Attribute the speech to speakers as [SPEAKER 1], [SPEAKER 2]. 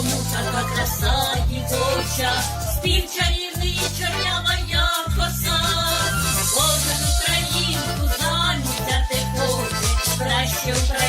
[SPEAKER 1] Тому така краса дівча, спів чарівний чорнява я коса, кожен українку заміця ти хоче, краще.